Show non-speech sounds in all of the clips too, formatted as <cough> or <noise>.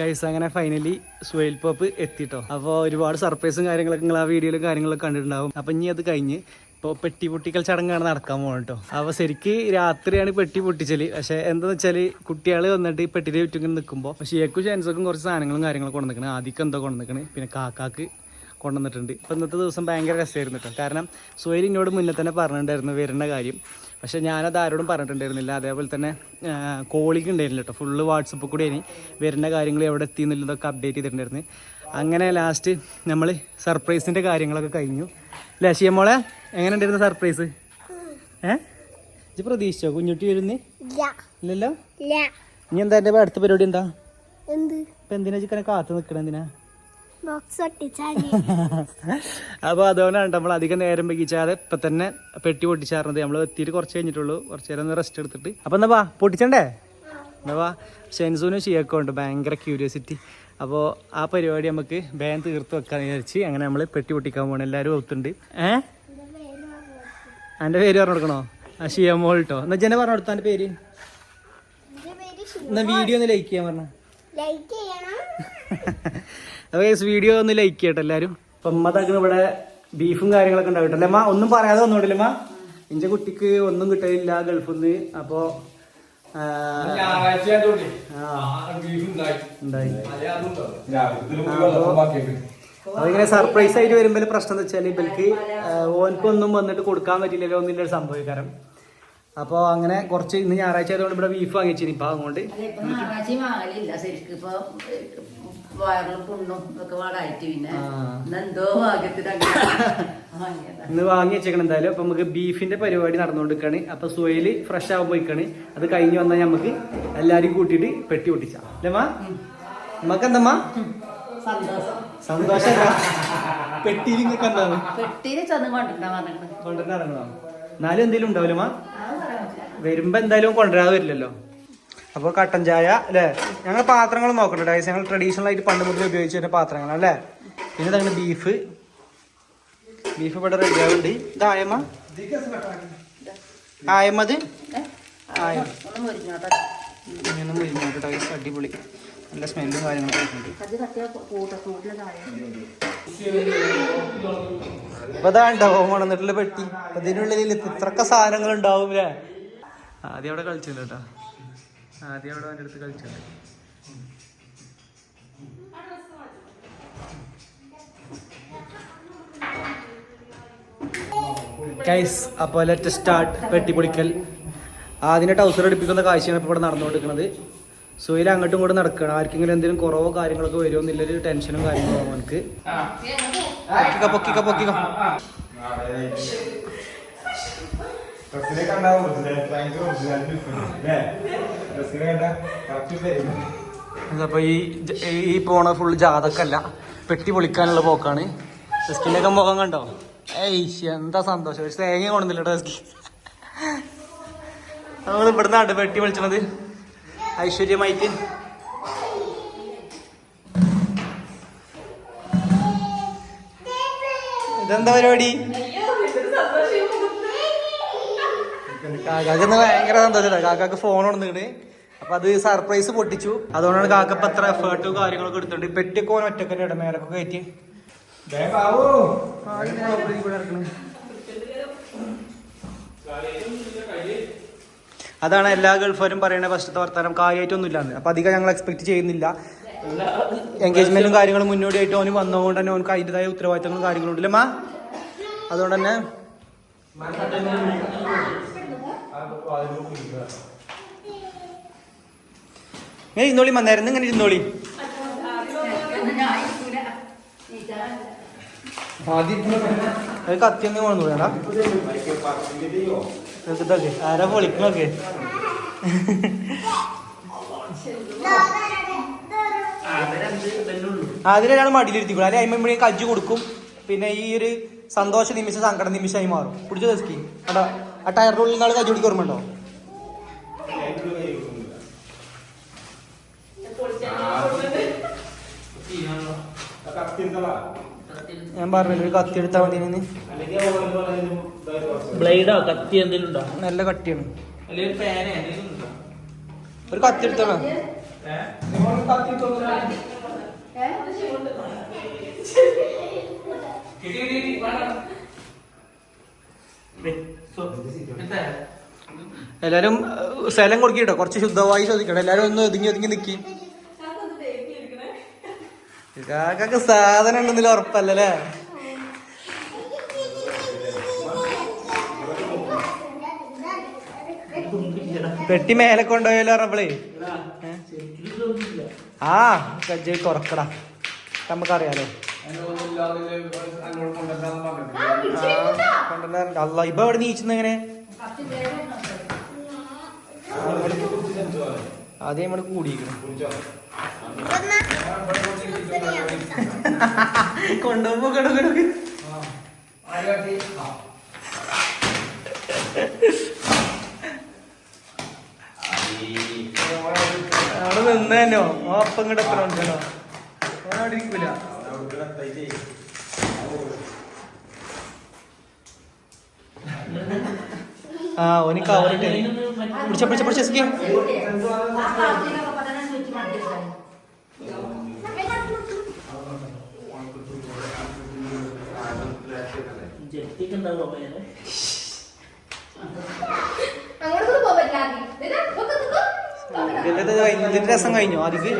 Guys അങ്ങനെ finally Suhail pop എത്തിട്ടോ. അപ്പോൾ ഒരുപാട് സർപ്രൈസും കാര്യങ്ങളൊക്കെ നിങ്ങൾ ആ വീഡിയോയിലും കാര്യങ്ങളൊക്കെ കണ്ടിട്ടുണ്ടാവും. അപ്പം ഇനി അത് കഴിഞ്ഞ് ഇപ്പോൾ പെട്ടി പൊട്ടിക്കൽ ചടങ്ങാണ് നടക്കാൻ പോകുന്നത് കേട്ടോ അപ്പോൾ ശരിക്ക് രാത്രിയാണ് പെട്ടി പൊട്ടിച്ചൽ. പക്ഷേ എന്താണെന്ന് വെച്ചാൽ കുട്ടികൾ വന്നിട്ട് ഈ പെട്ടിയുടെ ചുറ്റും ഇങ്ങനെ നിൽക്കുമ്പോൾ ഷിയക്കും ചാൻസൊക്കെ കുറച്ച് സാധനങ്ങളും കാര്യങ്ങളൊക്കെ കൊണ്ടുനിൽക്കണം ആദ്യം എന്തോ കൊണ്ടുനിൽക്കണ് പിന്നെ കാക്കാക്ക് കൊണ്ടുവന്നിട്ടുണ്ട്. അപ്പോൾ ഇന്നത്തെ ദിവസം ഭയങ്കര രസമായിരുന്നു കേട്ടോ കാരണം സുഹേൽ എന്നോട് മുന്നേ തന്നെ പറഞ്ഞിട്ടുണ്ടായിരുന്നു വരുന്ന കാര്യം. പക്ഷേ ഞാനത് ആരോടും പറഞ്ഞിട്ടുണ്ടായിരുന്നില്ല. അതേപോലെ തന്നെ കോളിക്ക് ഉണ്ടായിരുന്നില്ല കേട്ടോ. ഫുള്ള് വാട്സപ്പിൽ കൂടി ഇനി വരുന്ന കാര്യങ്ങൾ എവിടെ എത്തി എന്നുള്ളതൊക്കെ അപ്ഡേറ്റ് ചെയ്തിട്ടുണ്ടായിരുന്നു. അങ്ങനെ ലാസ്റ്റ് നമ്മൾ സർപ്രൈസിന്റെ കാര്യങ്ങളൊക്കെ കഴിഞ്ഞു. അല്ലേ ഷിയമോളെ എങ്ങനെ ഉണ്ടായിരുന്നു സർപ്രൈസ് ഏ? ഇത് പ്രതീക്ഷിച്ചോ? കുഞ്ഞുട്ടി വരുന്നേ? ഇല്ല. ഇല്ലല്ലോ? ഇല്ല. ഇനി എന്താ എന്റെ അടുത്ത പരിപാടി എന്താ? എന്തിനാ ചിക്കനെ കാത്തു നിൽക്കണം എന്തിനാ? <laughs> അപ്പോൾ അതുകൊണ്ടാണ് നമ്മൾ അധികം നേരം വൈകിച്ചാതെ ഇപ്പം തന്നെ പെട്ടി പൊട്ടിച്ചാറുന്നത്. നമ്മൾ എത്തിയിട്ട് കുറച്ച് കഴിഞ്ഞിട്ടുള്ളൂ. കുറച്ച് നേരം ഒന്ന് റെസ്റ്റ് എടുത്തിട്ട്. അപ്പം എന്നാ വാ പൊട്ടിച്ചണ്ടേ? എന്നാ വാ. ഷെൻസൂനും ഷിയക്കും ഉണ്ട്. ഭയങ്കര ക്യൂരിയോസിറ്റി അപ്പോൾ ആ പരിപാടി നമുക്ക് വേഗം തീർത്ത് വെക്കാന്ന് വിചാരിച്ച് അങ്ങനെ നമ്മൾ പെട്ടി പൊട്ടിക്കാൻ പോകണം എല്ലാവരും ഒത്തുണ്ട്. ഏ? എന്റെ പേര് പറഞ്ഞു കൊടുക്കണോ ആ ഷിയമോൾ കേട്ടോ എന്നാ ജന പറഞ്ഞു കൊടുത്താ എന്റെ പേര് എന്നാ വീഡിയോ ഒന്ന് ലൈക്ക് ചെയ്യാൻ പറഞ്ഞു. ലൈക്ക് ചെയ്യണം. <laughs> അപ്പോൾ വീഡിയോ ഒന്ന് ലൈക്ക് ചെയ്യട്ടെ എല്ലാരും. അപ്പം അമ്മ ഇവിടെ ബീഫും കാര്യങ്ങളൊക്കെ ഉണ്ടാവിട്ടല്ലേ അമ്മ ഒന്നും പറയാതെ വന്നോട്ടില്ല അമ്മ കുട്ടിക്ക് ഒന്നും കിട്ടലില്ല ഗൾഫിൽ നിന്ന് ഉണ്ടായി. അതിങ്ങനെ സർപ്രൈസ് ആയിട്ട് വരുമ്പോൾ പ്രശ്നം എന്ന് വെച്ചാൽ ഇവർക്ക് ഓൻക്കൊന്നും വന്നിട്ട് കൊടുക്കാൻ പറ്റില്ലല്ലോ ഒന്നിന്റെ ഒരു സംഭവിക്കാരം അപ്പോൾ അങ്ങനെ കുറച്ച് ഇന്ന് ഞായറാഴ്ച ആയതുകൊണ്ട് ഇവിടെ ബീഫ് വാങ്ങിച്ചിരുന്നു ഇപ്പം അതുകൊണ്ട് വയറിലും പുണ്ണും ഒക്കെ പാടായിട്ട് പിന്നെ എന്തോ ഭാഗ്യത്തിന്. <laughs> ഇന്ന് വാങ്ങി വെച്ചേക്കണം എന്തായാലും. അപ്പൊ നമുക്ക് ബീഫിന്റെ പരിപാടി നടന്നുകൊണ്ടിരിക്കാണ്. അപ്പൊ സുവയിൽ ഫ്രഷ് ആവാൻ പോയിക്കാണ്. അത് കഴിഞ്ഞ് വന്നാൽ നമുക്ക് എല്ലാരും കൂട്ടിയിട്ട് പെട്ടി പൊട്ടിച്ചാ. അല്ലേമാ നമുക്ക് എന്തമ്മാ സന്തോഷം. പെട്ടിയിൽ എന്താണ് പെട്ടിയിൽ ചെന്ന് എന്നാലും എന്തെങ്കിലും ഉണ്ടാവില്ലമ്മ വരുമ്പോ എന്തായാലും കൊണ്ടുവരാതെ വരില്ലല്ലോ. അപ്പോൾ കട്ടൻ ചായ അല്ലേ? ഞങ്ങൾ പാത്രങ്ങൾ നോക്കണ്ട ഡൈസ് ഞങ്ങൾ ട്രഡീഷണൽ ആയിട്ട് പണ്ട് മുതൽ ഉപയോഗിച്ച് വരുന്ന പാത്രങ്ങൾ അല്ലേ? പിന്നെ തന്നെ ബീഫ് ബീഫ് ഇവിടെ റെഡി ആവുന്നുണ്ട്. ഇത് ആയമ്മത് ആയമത്? അടിപൊളി. നല്ല സ്മെല്ലും കാര്യങ്ങളൊക്കെ അപ്പൊ അതാ ഉണ്ടാവും ഉണന്നിട്ടുള്ള പെട്ടി. അതിനുള്ളിൽ ഇത്രക്ക സാധനങ്ങൾ ഉണ്ടാവും ആദ്യം അവിടെ കളിച്ചില്ല കേട്ടോ ആദ്യം അവിടെ അവന്റെ അടുത്ത് കളിച്ചില്ല ഗൈസ് അപ്പോൾ ലെറ്റ് സ്റ്റാർട്ട് വെട്ടിപ്പൊളിക്കൽ ആദ്യം ടൗസർ അടുപ്പിക്കുന്ന കാഴ്ചയാണ് ഇപ്പോൾ ഇവിടെ നടന്നുകൊണ്ടിരിക്കുന്നത് സോയിൽ അങ്ങോട്ടും ഇങ്ങോട്ടും നടക്കണം ആർക്കെങ്കിലും എന്തെങ്കിലും കുറവോ കാര്യങ്ങളൊക്കെ വരുമോ എന്നുള്ളൊരു ടെൻഷനും കാര്യങ്ങളോ അവനക്ക് പൊക്കിക്ക പൊക്കിക്ക പൊക്കിക്ക ഡ്രസ്സിനെ കണ്ടാവും ഭയങ്കര അല്ലേ? ഡ്രസ്സിനെ കണ്ട കറക്റ്റ് തരും അപ്പൊ ഈ ഈ പോണ ഫുൾ ജാതക്കല്ല പെട്ടി പൊളിക്കാനുള്ള പോക്കാണ്. ഡെസ്കിന്റെയൊക്കെ മുഖം കണ്ടോ? ഏയ് എന്താ സന്തോഷം. ഒരു തേങ്ങ കൊണ്ടുവന്നില്ല ഡെസ്കി. നമ്മൾ ഇവിടുന്നാണ് പെട്ടി വിളിച്ചത് ഐശ്വര്യമായിട്ട്. ഇതെന്താ പരിപാടി? കാക്കാക്ക് ഇന്ന് ഭയങ്കര സന്തോഷം കാക്കാക്ക് ഫോൺ കൊണ്ടുവന്നിട്ട് അപ്പൊ അത് സർപ്രൈസ് പൊട്ടിച്ചു. അതുകൊണ്ടാണ് കാക്ക ഇപ്പൊ എത്ര എഫേർട്ടും കാര്യങ്ങളൊക്കെ എടുത്തിട്ടുണ്ട്. പെട്ടിയൊക്കെ ഓൻ ഇടം മേലൊക്കെ കയറ്റി. അതാണ് എല്ലാ ഗൾഫുകാരും പറയുന്ന ഫസ്റ്റത്തെ വർത്താനം. കാര്യമായിട്ടൊന്നും ഇല്ലാന്ന് അപ്പൊ അധികം ഞങ്ങൾ എക്സ്പെക്ട് ചെയ്യുന്നില്ല. എൻഗേജ്മെന്റും കാര്യങ്ങളും മുന്നോടിയായിട്ട് അവന് വന്നതുകൊണ്ട് തന്നെ അവനക്ക് അതിന്റെതായ ഉത്തരവാദിത്തങ്ങളും കാര്യങ്ങളും ഉണ്ടല്ലേ മാ? അതുകൊണ്ട് തന്നെ ഇങ്ങനെ ഇരുന്നോളി മന്നായിരുന്നു. ഇങ്ങനെ ഇരുന്നോളി. കത്തിയൊന്നും കൊണ്ടു വേണ്ട ഇതൊക്കെ ആരാ പൊളിക്കണൊക്കെ അതിലൊരാൾ മടിയിലിരുത്തിക്കും അല്ലെ അയിമ്പഴേ കജ്ജ് കൊടുക്കും. പിന്നെ ഈ ഒരു സന്തോഷ നിമിഷം സങ്കട നിമിഷമായി മാറും. പിടിച്ചു തെസ്കി കേട്ടോ ആ ടയറിന്റെ ഉള്ളിൽ നാളെ കൈ ഓർമ്മയുണ്ടോ? കത്തിരുന്നതാ ഞാൻ പറഞ്ഞില്ല ഒരു കത്തി എടുത്താൽ മതി. ബ്ലേഡോ കത്തി എന്തെങ്കിലും ഉണ്ടോ? നല്ല കട്ടിയാണ്. ഒരു കത്തി എടുത്താൽ നിങ്ങൾ തത്തിട്ടൊന്നും കിട്ടി കിട്ടി കിട്ടി വേണം എല്ലാരും സ്ഥലം കൊടുക്കിട്ടോ? കുറച്ച് ശുദ്ധമായി ചോദിക്കട്ടെ എല്ലാരും ഒന്ന് ഒതുങ്ങി ഒതുങ്ങി നിക്കി. കാക്കൊക്കെ സാധനം ഉണ്ടെന്നില്ല ഉറപ്പല്ലേ പെട്ടി മേലെ കൊണ്ടുപോയല്ലോ പറഞ്ഞപ്പോളേ? ആ സജ്ജ തുറക്കടാ. നമുക്കറിയാലോ. കൊണ്ടുവരാറുണ്ട്. അല്ല ഇപ്പൊ അവിടെ നീച്ചുന്ന എങ്ങനെ ആദ്യം നമ്മൾ കൂടിയിരിക്കണം. കൊണ്ടുപോകുമ്പോ അവിടെ നിന്നോ ആ അപ്പം ഇങ്ങോട്ട് അവിടെ ഇരിക്കൂല. ആ ഓന് കവറിട്ട് പിടിച്ച പിടിച്ച പിടിച്ച സ്കീ അങ്ങോട്ട് പോകാൻ ഇതിന്റെ ഇത് കഴിഞ്ഞു ഇതിന്റെ രസം കഴിഞ്ഞു ആദ്യക്ക്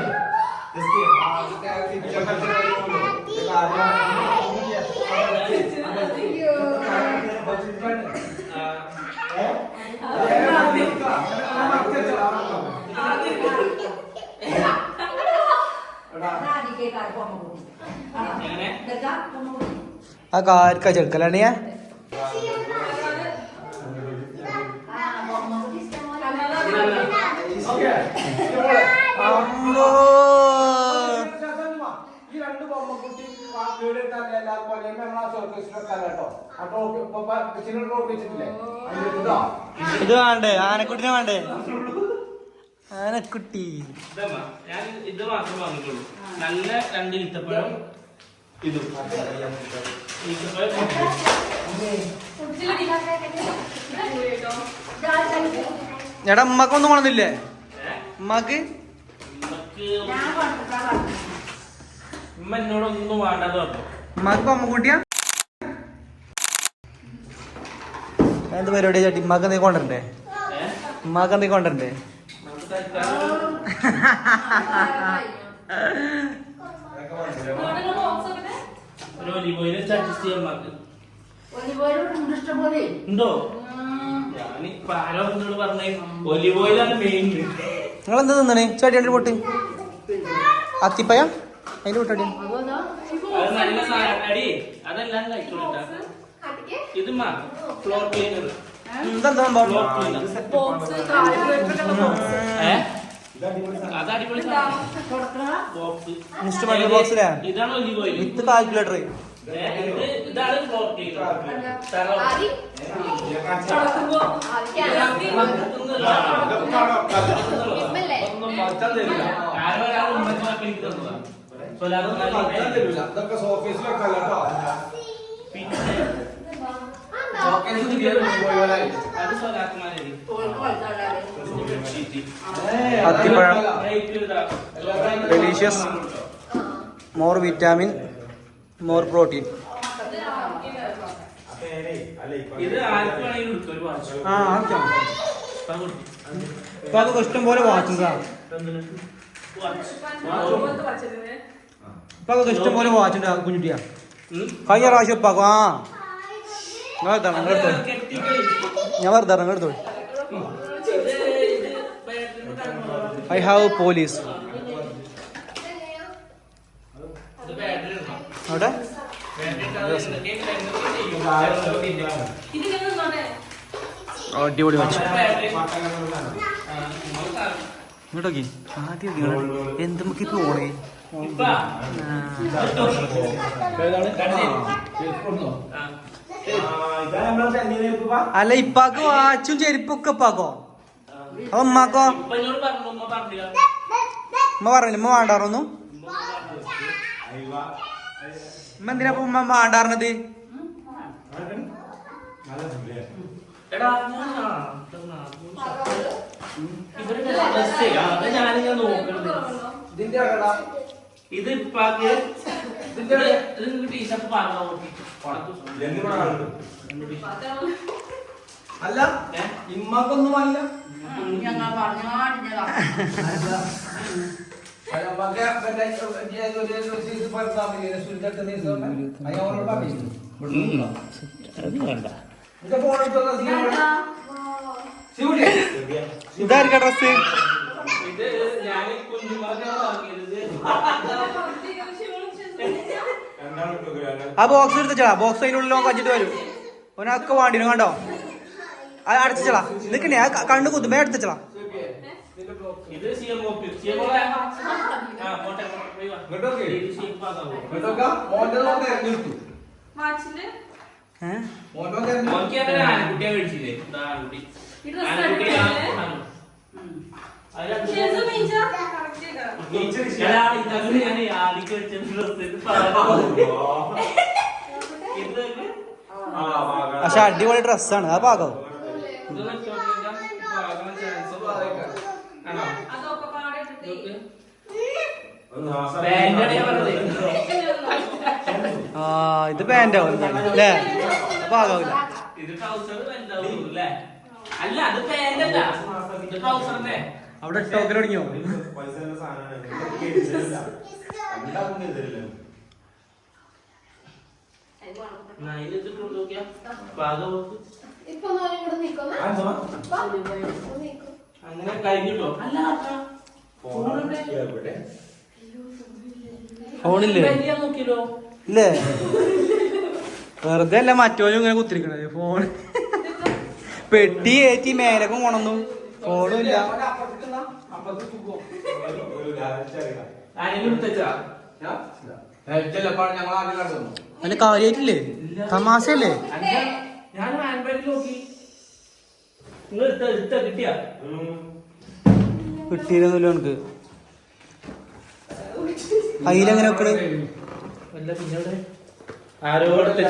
ആ കാർക്ക ചെടുക്കലാണ് ഞാൻ. അമ്മോ ഈ രണ്ട് ബൊമ്മക്കുട്ടി വീട് എല്ലാ കൊല്ലം നമ്മളാ സർക്കസിൽ വെക്കാൻ കേട്ടോ. ട്രോഫി വെച്ചിട്ടില്ലേ? ഇത് വേണ്ടേ? ആനക്കുട്ടിനെ വേണ്ടേ? ആനക്കുട്ടി. ഞാൻ ഇത് മാത്രമേ വന്നിട്ടുള്ളൂ നല്ല രണ്ട് ഇത്തപ്പഴം ഇതും. എടാ ഉമ്മക്കൊന്നും കൊണ്ടുവന്നില്ലേ ഉമ്മക്ക്? ഉമ്മ എന്നോടൊന്നും വേണ്ടെന്ന് പറഞ്ഞു. ഉമ്മക്ക് അമ്മക്കുട്ടിയാ? എന്ത് പരിപാടി ചേട്ടി? ഉമ്മക്ക് എന്തെങ്കിലും കൊണ്ടുവരണ്ടേ? ഏഹ് ഉമ്മക്ക് എന്തെങ്കിലും കൊണ്ടുവരണ്ടേ? നമുക്ക് ഇഷ്ടംപോലെ ഉണ്ടോ? ഞാൻ പാലോ എന്നോട് പറഞ്ഞേ ഒലിവ് ഓയിലാണ് മെയിൻ നിങ്ങൾ എന്താ തിന്നണേ? ചേട്ടി പൊട്ടി. അത്തിപ്പയ അതിന്റെ ഓയിൽ വിത്ത് കാൽക്കുലേറ്റർ ഇതാണ് ഫ്ലോർ ക്ലീനർ ഇതൊക്കെ സോഫീസിൽ വെക്കാൻ കേട്ടോ. ഷോക്കേസ് അത് സ്വലാക്കുമാരി അത്തിപ്പഴം delicious more vitamin more protein watch ആ ഇപ്പൊ അതൊക്കെ ഇഷ്ടം പോലെ വാച്ചുക ഇപ്പൊ അതൊക്കെ ഇഷ്ടം പോലെ വാച്ചുണ്ട് കുഞ്ഞുട്ടിയാ കഴിഞ്ഞ പ്രാവശ്യം ഇപ്പാക്കും ആ ഞാൻ വെറുതെ എടുത്തോ ഞാൻ വെറുതെ എടുത്തോ ഐ ഹാവ് പോലീസ് അവിടെ? അടിപൊളി വാച്ച് ഇങ്ങോട്ടോക്കി. ആദ്യം അല്ല ഇപ്പാക്ക് വാച്ചും ചെരുപ്പൊക്കെ ഇപ്പാക്കോ? അപ്പൊ ഉമ്മാക്കോ? ഉമ്മ പറഞ്ഞില്ല ഉമ്മ വേണ്ടാറൊന്നും? ഉമ്മ എന്തിനാ ഉമ്മ വേണ്ടാറിനത് എടാ ഞാൻ ഇവരുടെ ഡ്രസ് അത് ഞാനിങ്ങനെ നോക്കണത്. ഇതിന്റെ എവിടെടാ? ഇത് ഇപ്പാക്ക് ഇതിന്റെ ഇത് ടീഷർട്ട് പറഞ്ഞു നോക്കി. അല്ല ഇമ്മക്കൊന്നും അല്ല. ഞങ്ങൾ പറഞ്ഞാടിഞ്ഞതാ ഇതായിരിക്കാം ഡ്രസ് ആ ബോക്സ് എടുത്തച്ചാ ബോക്സ് അതിനുള്ളിൽ നോക്കാൻ വെച്ചിട്ട് വരും. ഓനൊക്കെ വേണ്ടിനും കണ്ടോ? അത് അടച്ചളാ നിക്കണേ ആ കണ്ണ് കുത്തുമ്പോ എടുത്തച്ചളാ ഇത് പക്ഷെ അടിപൊളി ഡ്രസ്സാണ് ആ പാകം? അതൊക്കെ പാടെ ഇട്ടിട്ട് ഇതൊക്കെ? Band ആണ് ഞാൻ പറഞ്ഞത്. ആ ഇത് പാന്റ് ആവും അല്ലേ അപ്പൊ വലുതാവും അല്ലേ അല്ല അത് പാന്റ് അല്ല. ഇത് ട്രൗസറിന്റെ അവിടെ ടോക്കൽ തുടങ്ങിയോ. അങ്ങനെ കഴിഞ്ഞിട്ടോ? അല്ല ഫോണില്ലേ? നോക്കിയല്ലോ? ഇല്ലേ? വെറുതെ അല്ല മറ്റോനും ഇങ്ങനെ കുത്തിരിക്കണത്? ഫോൺ. പെട്ടി ഏറ്റി മേലക്കും കൊണന്നു. ഫോണും ഇല്ല. അല്ല കാര്യായിട്ടില്ലേ തമാശയല്ലേ? കിട്ടിയിരുന്നല്ലോ എനിക്ക്. അതിലെങ്ങനെ വെക്കണ്? അല്ല പിന്നെ ഇവിടെ ആരോ എടുത്തേ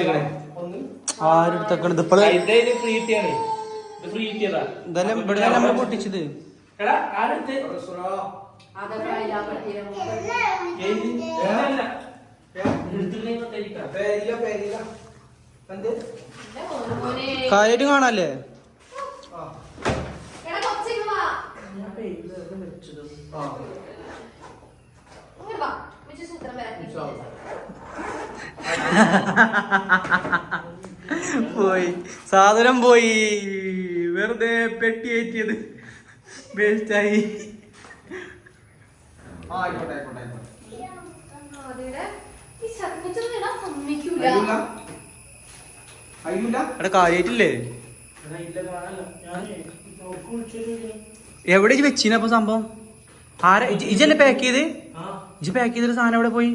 ആരെടുത്തക്കണത് ഇപ്പൾ ഇത് ഫ്രീ കിട്ടിയാണ് ഇത് ഫ്രീ കിട്ടിയതാ ഇതെല്ലാം ഇവിടെ നമ്മൾ പൊട്ടിച്ചത്. എടാ ആരെടുത്ത്. കാര്യായിട്ട് കാണാല്ലേ? എടാ, കൊച്ചിങ്ങ് വാ. ഞാൻ പേരിൽ അത് വെച്ചത്. ആ ഇങ്ങോട്ട് വാ. ഉമ്മച്ചി ചിത്രം വരയ്ക്ക്. പോയി. സാധനം പോയി. വെറുതെ പെട്ടി ഏറ്റിയത് വേസ്റ്റായി കാര്യായിട്ടില്ലേ? എവിടെ വെച്ചിനപ്പൊ സംഭവം? ആരാ ഇജ് ഇജ്ജെന്നെ പാക്ക് ചെയ്ത്? ഇജ് പാക്ക് ചെയ്തൊരു സാധനം എവിടെ പോയി.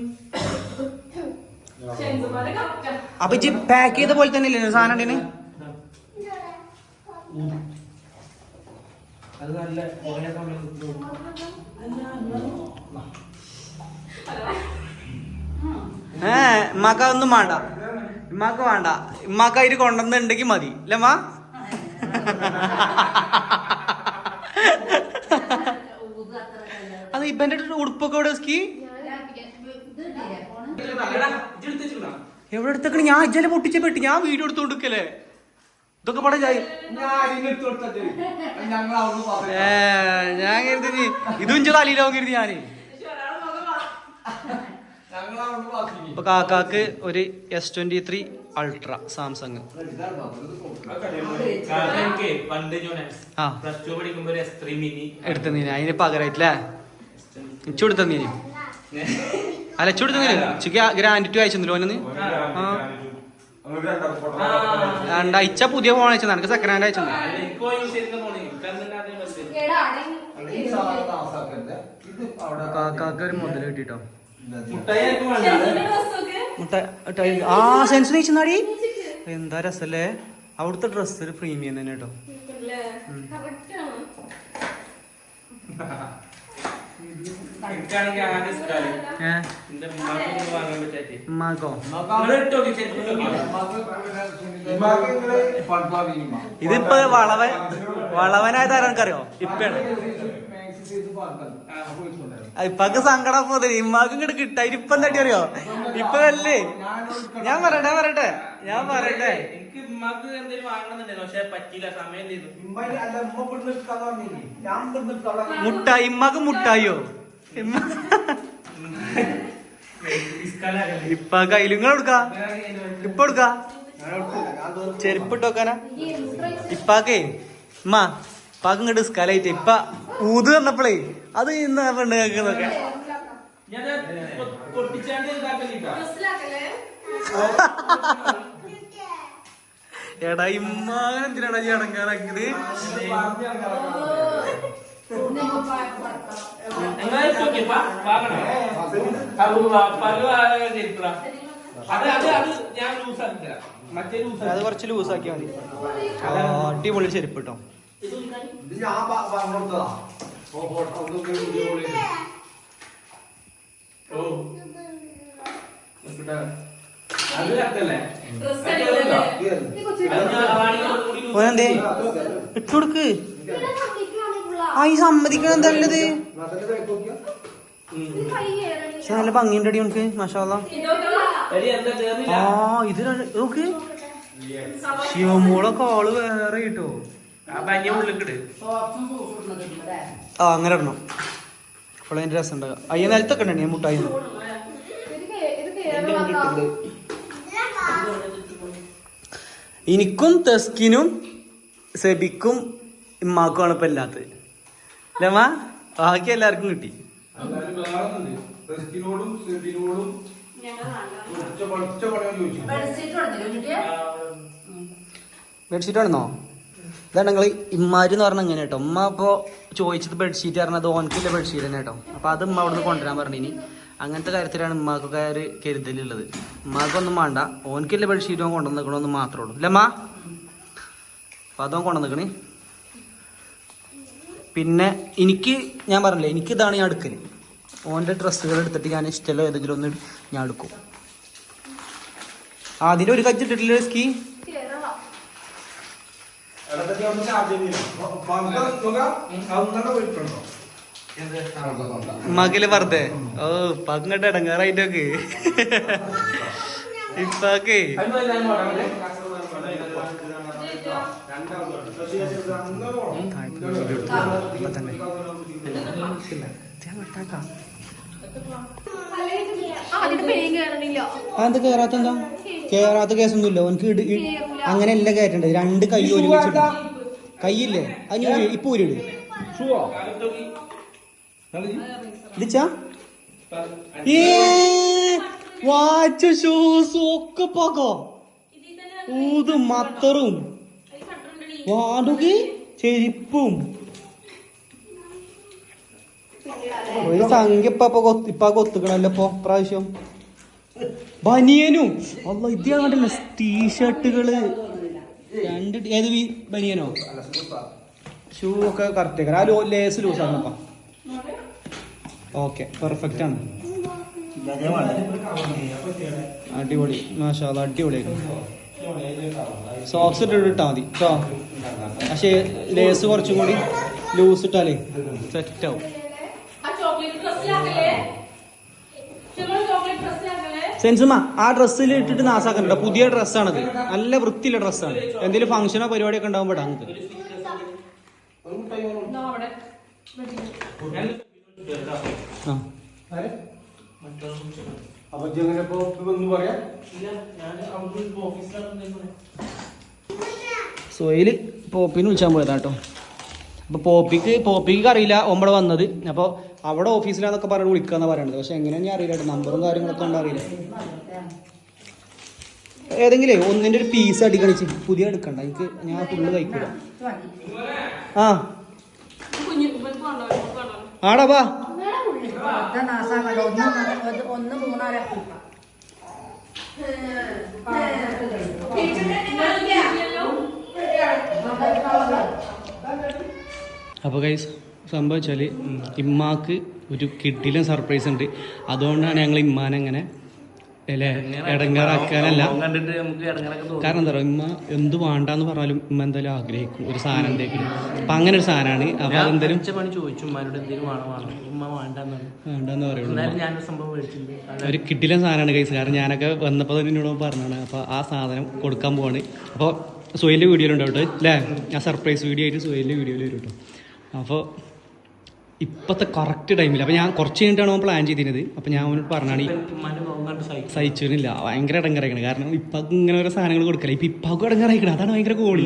അപ്പൊ ഇജ്ജ് പാക്ക് ചെയ്ത പോലെ തന്നെ ഇല്ലേ സാധനം ഉണ്ടേന്? അത് നല്ല. ഏ ഉമ്മാക്ക് ഒന്നും വേണ്ട. ഉമ്മാക്ക് വേണ്ട. ഇമ്മാക്ക അതിന് കൊണ്ടുവന്നുണ്ടെങ്കിൽ മതി. അല്ലേ മാ അത് ഇപ്പന്റെ ഉടുപ്പൊക്കെ ഇവിടെ സ്കീ എടുത്ത്? എവിടെ എടുത്തേക്കണ് ഞാൻ ഇജ്ജലെ പൊട്ടിച്ച പെട്ടി. ഞാൻ വീഡിയോ കൊടുക്കല്ലേ ഇതൊക്കെ പടം ചായ. ഞാൻ കരുതി ഇതും ഇഞ്ച തലയിലോ കരുതി ഞാൻ. ഇപ്പൊ കാക്കാക്ക് ഒരു S twenty three ultra Samsung എടുത്തു അതിന് പകരമായിട്ടില്ലേ ഇച്ചു എടുത്തന്നീന് അല്ല ചിക്ക് ഗ്രാൻഡ് ടു അയച്ചെന്നല്ലോ ഓനെന്ന് ആ. രണ്ടാ ഇച്ച പുതിയ ഫോൺ അയച്ചു നിനക്ക് സെക്കൻഡ് ഹാൻഡ് അയച്ചു കാക്കാക്ക് ഒരു മുതൽ കിട്ടിട്ടോ? മുട്ടായി ആ സെൻസ് നീച്ചുന്നാടി എന്താ രസല്ലേ? അവിടുത്തെ ഡ്രസ് ഒരു പ്രീമിയം തന്നെ കേട്ടോ. <laughs> ഉമ്മാക്കോ ഇതിപ്പോ വളവൻ വളവനായത് ആരാഎനിക്കറിയോ ഇപ്പാണ് ഇപ്പൊക്കെ സങ്കടം പോകുന്നത് ഇമ്മാക്ക് ഇങ്ങോട്ട് കിട്ടായി ഇപ്പൊ എന്താ അറിയോ ഇപ്പൊ അല്ലേ? ഞാൻ പറയട്ടെ പറയട്ടെ ഞാൻ പറയട്ടെ. എനിക്ക് ഇമ്മാക്ക് എന്തെങ്കിലും വാങ്ങണമെന്നുണ്ടായിരുന്നു പക്ഷെ പറ്റിയില്ല സമയം മുട്ടായി ഇമ്മാക്ക് മുട്ടായിയോ ഇപ്പൊ കയ്യിൽ നിങ്ങൾ എടുക്ക ഇപ്പൊ എടുക്ക ചെരുപ്പ് ഇട്ടോക്കാനാ ഇപ്പാക്കേ ഉമ്മ ഇപ്പാക്ക് ഇങ്ങോട്ട് സ്കലായിട്ട് ഇപ്പ ഊത് വന്നപ്പോളേ അത് ഇന്ന് പെണ്ണ് കേൾക്കുന്നൊക്കെ എടാ ഇമ്മാനെന്തിനാടാ ഈ അടങ്ങാറാക്കിയത്? അത് കുറച്ച് ലൂസ് ആക്കിയാ മതി അടിപൊളി ചെരുപ്പ് കേട്ടോ ഓനെന്തേ ഇട്ട് കൊടുക്ക് ആ ഈ സമ്മതിക്കണം എന്തല്ലത് നല്ല ഭംഗിയുണ്ട് അടി ഉണ്ട് മഷാല? ആ ഇത് നോക്ക്. ശിവമോളെ കാൾ വേറെ കിട്ടോ. ആ അങ്ങനെ ഇടണം. അപ്പോൾ അതിന്റെ രസം ഉണ്ടാകും അയ്യ നിലത്തൊക്കെ ഉണ്ടേ മുട്ടായി എനിക്കും തെസ്കിനും സെബിക്കും ഇമ്മാക്കുമാണ് ഇപ്പൊ ഇല്ലാത്തത്. അല്ലേ മാ ബാക്കി എല്ലാവർക്കും കിട്ടി. ബെഡ്ഷീറ്റ് ആണെന്നോ ഇതാണ് നിങ്ങൾ ഇമ്മാരി എന്ന് പറഞ്ഞ ഇങ്ങനെ കേട്ടോ. ഉമ്മ ഇപ്പോൾ ചോദിച്ചത് ബെഡ്ഷീറ്റ് പറഞ്ഞത് ഓനക്കില്ല ബെഡ്ഷീറ്റ് തന്നെ കേട്ടോ. അപ്പോൾ അത് ഉമ്മ അവിടുന്ന് കൊണ്ടുവരാൻ പറഞ്ഞിനി. അങ്ങനത്തെ കാര്യത്തിലാണ് ഉമ്മാക്കൊക്കെ ഒരു കരുതലുള്ളത്. ഉമ്മാക്കൊന്നും വേണ്ട. ഓനക്കില്ല ബെഡ്ഷീറ്റ് ഓൻ കൊണ്ടുവന്നിക്കണമെന്ന് മാത്രമേ ഉള്ളൂ. അല്ലേ അമ്മ അപ്പോൾ അതോ കൊണ്ടുവന്നിക്കണേ? പിന്നെ എനിക്ക് ഞാൻ പറഞ്ഞില്ലേ എനിക്ക് ഇതാണ് ഞാൻ എടുക്കൽ ഓന്റെ ഡ്രസ്സുകൾ എടുത്തിട്ട് ഞാൻ ഇഷ്ടമല്ല ഏതെങ്കിലും ഒന്ന് ഞാൻ എടുക്കും ആദ്യം ഒരു കച്ചിട്ടിട്ടില്ല സ്കീ കേരള മകൽ വെറുതെ ഓ പങ്ങട്ട് ഇടങ്ങാറായിട്ടൊക്കെ ഇപ്പൊക്കെ പേരും കേറണില്ല അത് കേറാത്ത എന്താ കേറാത്ത കേസൊന്നുമില്ല. ഓനക്ക് ഇട് അങ്ങനെയല്ല കയറ്റണ്ട് രണ്ട് കൈ ഒരുമിച്ചിട്ട് കൈയില്ലേ? അത് ഇപ്പൊ ഊരിട് ഇടിച്ചാ? ഏ വാച്ച് ഷൂസ് ഒക്കെ പോക്കോ ഊത് മത്തറും. വാടുകി ചെരിപ്പും. ഒരു സംഖ്യ ഇപ്പൊ ഇപ്പൊ കൊത്തുക്കണല്ലോ ഇപ്പൊ പ്രാവശ്യം ബനിയനും. ഇത് ഞാൻ കണ്ടില്ല ടീഷർട്ടുകൾ. രണ്ട് ഏത് ബനിയനോ? ഷൂ ഒക്കെ കറക്റ്റ് ആ ലോ ലേസ് ലൂസ് ആണപ്പ ഓക്കെ പെർഫെക്റ്റ് ആണ്. അടിപൊളി. മാഷാ അടിപൊളിയായിരുന്നു സോക്സ് ഇട്ടിട്ട് ഇട്ടാ മതി. കേട്ടോ പക്ഷേ ലേസ് കുറച്ചും കൂടി ലൂസ് ഇട്ടാലേ സെറ്റ് ആവും. സെൻസുമ ആ ഡ്രസ്സിൽ ഇട്ടിട്ട് നാസാക്കണ്ട. പുതിയ ഡ്രസ്സാണത്. നല്ല വൃത്തിയുള്ള ഡ്രസ്സാണ്. എന്തെങ്കിലും ഫംഗ്ഷനോ പരിപാടിയൊക്കെ ഉണ്ടാകുമ്പോൾ ഇടാം സോയിൽ പോപ്പിന് വിളിച്ചാൻ പോയതാ കേട്ടോ. അപ്പോൾ പോപ്പിക്ക് പോപ്പിക്ക് അറിയില്ല ഒമ്പടെ വന്നത്. അപ്പോൾ അവിടെ ഓഫീസിലാന്നൊക്കെ പറഞ്ഞ് വിളിക്കാന്ന് പറയണത്. പക്ഷെ എങ്ങനെയാണ് ഞാൻ അറിയില്ല നമ്പറും കാര്യങ്ങളൊക്കെ ഉണ്ട് അറിയില്ല. ഏതെങ്കിലും ഒന്നിന്റെ ഒരു പീസ് അടിക്കണിച്ച് പുതിയ എടുക്കണ്ട. എനിക്ക് ഞാൻ ഫുള്ള് കഴിക്കില്ല. ആ. ആടാ വാ. അപ്പോൾ കൈസ് സംഭവിച്ചാൽ ഇമ്മാക്ക് ഒരു കിഡിലും സർപ്രൈസ് ഉണ്ട്. അതുകൊണ്ടാണ് ഞങ്ങൾ ഇമ്മാനെങ്ങനെ അല്ലേ ഇടങ്ങാറാക്കാനല്ല. കാരണം എന്താ പറയുക ഇമ്മ എന്ത് വേണ്ടാന്ന് പറഞ്ഞാലും ഇമ്മ എന്തായാലും ആഗ്രഹിക്കും. ഒരു സാധനം എന്തെങ്കിലും. അപ്പൊ അങ്ങനെ ഒരു സാധനമാണ്. അപ്പൊ അതെന്തായാലും വേണ്ടെന്ന് പറയുള്ളൂ. ഒരു കിട്ടില്ല സാധനമാണ് കൈസ് കാരണം ഞാനൊക്കെ വന്നപ്പോൾ തന്നെ എന്നോട് പറഞ്ഞാണ് അപ്പൊ ആ സാധനം കൊടുക്കാൻ പോവാണ്. അപ്പോൾ സുഹേലിന്റെ വീഡിയോ ഉണ്ടാവും കേട്ടോ അല്ലേ? ആ സർപ്രൈസ് വീഡിയോ ആയിട്ട് സുഹേലിന്റെ വീഡിയോയിൽ വരും കേട്ടോ. അപ്പോൾ ഇപ്പോഴത്തെ കറക്റ്റ് ടൈമിൽ അപ്പോൾ ഞാൻ കുറച്ച് കഴിഞ്ഞിട്ടാണ് അവൻ പ്ലാൻ ചെയ്തിരുന്നത്. അപ്പോൾ ഞാൻ അവനോട് പറഞ്ഞാണ് സഹിച്ചിരുന്നില്ല. ഭയങ്കര ഇടങ്ങറായിക്കണം. കാരണം ഇപ്പം ഇങ്ങനെ ഓരോ സാധനങ്ങൾ കൊടുക്കില്ല ഇപ്പം ഇപ്പൊക്കെ ഇടങ്ങറായിക്കണം. അതാണ് ഭയങ്കര കോളി.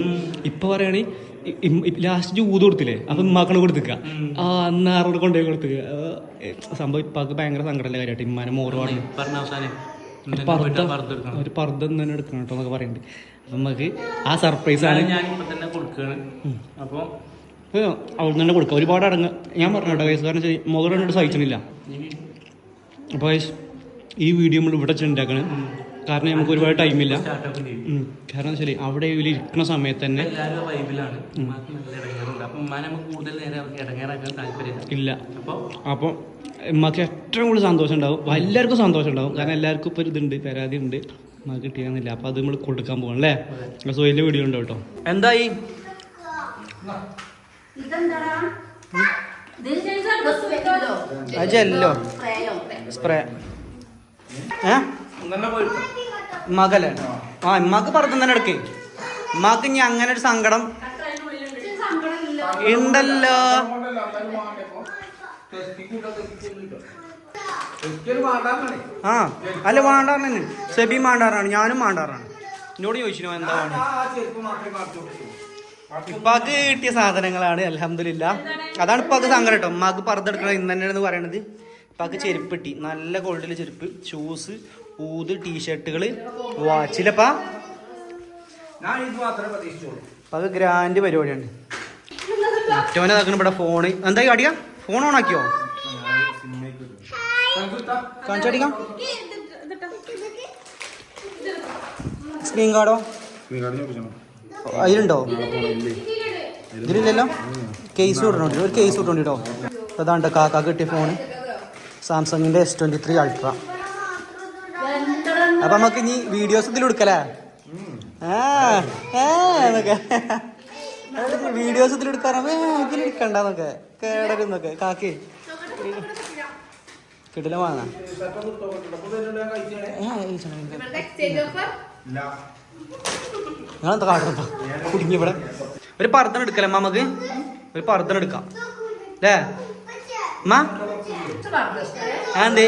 ഇപ്പം പറയുകയാണെങ്കിൽ ലാസ്റ്റ് ഊത് കൊടുത്തില്ലേ? അപ്പം ഉമ്മാക്കണ് കൊടുത്തിക്ക. ആ അന്ന് ആറോട് കൊണ്ടുപോയി കൊടുത്തുക സംഭവം ഇപ്പൊക്കെ ഭയങ്കര സങ്കടമുള്ള കാര്യമായിട്ട് ഇമ്മാനെ മോറ് പറഞ്ഞു പറഞ്ഞ അവസാനം. പർദ്ദ പറുത്തെടുക്കണം ഒരു പർദ്ദം തന്നെ എടുക്കണം കേട്ടോ എന്നൊക്കെ പറയുന്നുണ്ട് അപ്പം നമുക്ക് ആ സർപ്രൈസ് ആണ്. ഞാൻ ഇപ്പം തന്നെ കൊടുക്കുകയാണ് അപ്പൊ അവിടെ തന്നെ കൊടുക്കുക ഒരുപാട് അടങ്ങ്. ഞാൻ പറഞ്ഞു കേട്ടോ വയസ്സ് കാരണം മുതൽ കണ്ടിട്ട് സഹിച്ചിട്ടില്ല. അപ്പോൾ ഈ വീഡിയോ നമ്മൾ ഇവിടെ ചെണ്ടാക്കണ് കാരണം നമുക്ക് ഒരുപാട് ടൈമില്ല. കാരണം ശരി അവിടെ ഇവർ ഇരിക്കുന്ന സമയത്ത് തന്നെ ഇല്ല. അപ്പൊ? അപ്പോൾ ഉമ്മക്ക് ഏറ്റവും കൂടുതൽ സന്തോഷം ഉണ്ടാവും. എല്ലാവർക്കും സന്തോഷം ഉണ്ടാവും. കാരണം എല്ലാവർക്കും ഇപ്പോൾ ഇതുണ്ട് പരാതി ഉണ്ട്. ഉമ്മക്ക് കിട്ടിയാന്നില്ല അപ്പോൾ അത് നമ്മൾ കൊടുക്കാൻ പോകണം അല്ലേ? സോ വലിയ വീഡിയോ ഉണ്ട് കേട്ടോ എന്തായി? ഇതെന്താടാ? ഇത് ഡ്രസ് വെക്കല്ലോ അത് ജെല്ലോ സ്പ്രേയോ സ്പ്രേ. ഏ? ആ മക്ക് പറഞ്ഞു തന്നെ എടുക്കേ. മക്ക് ഇനി അങ്ങനെ ഒരു സങ്കടം ഉണ്ടല്ലോ. ആ അല്ല വേണ്ടാറാണ് സെബി മാണ്ടാറാണ് ഞാനും മാണ്ടാറാണ് എന്നോട് ചോദിച്ചു എന്താ വേണ്ടത്? ഇപ്പാക്ക് കിട്ടിയ സാധനങ്ങളാണ് അലഹമില്ല അതാണ് ഇപ്പാക്ക് സങ്കടം കേട്ടോ ഉമ്മാക്ക് പറതെടുക്കണം ഇന്ന് തന്നെയാണെന്ന് പറയണത് ഇപ്പാക്ക് ചെരുപ്പ് കിട്ടി നല്ല ഗോൾഡിൽ ചെരുപ്പ് ഷൂസ് ഊത് ടീഷർട്ടുകൾ വാച്ചിലപ്പാ ഇപ്പാക്ക് ഗ്രാൻഡ് പരിപാടിയാണ് മറ്റവനെ ഇതാക്കണം ഇവിടെ ഫോണ് എന്തായി അടിയാ ഫോൺ ഓൺ ആക്കിയോ കാണിച്ചടിക്കാം സ്ക്രീൻ കാർഡോ അതിലുണ്ടോ ഇതിലില്ലല്ലോ? കേസ് വിടണോണ്ട് ഒരു കേസ് വിട്ടോണ്ട് കേട്ടോ. അതാണ്ട് കാക്ക കിട്ടിയ ഫോണ് സാംസങ്ങിന്റെ എസ് ട്വന്റി ത്രീ അൾട്ര അപ്പൊ നമുക്ക് ഇനി വീഡിയോസ് ഇതിൽ എടുക്കലേ ആ ആ എന്നൊക്കെ. വീഡിയോസ് ഇതിൽ എടുക്കാറേ ഇതിൽ എടുക്കണ്ടെന്നൊക്കെ കേടരുന്നൊക്കെ കാക്കേ. കിട്ടില്ല വാങ്ങാം. എക്സ്ചേഞ്ച് ഓഫർ നിങ്ങളെന്താ കാട്ടുന്ന കുടുങ്ങി ഇവിടെ. ഒരു പർദ്ദന എടുക്കല്ലേ അമ്മ നമുക്ക്? ഒരു പർദ്ദന എടുക്കാം. അല്ലേ അമ്മ? എന്തേ?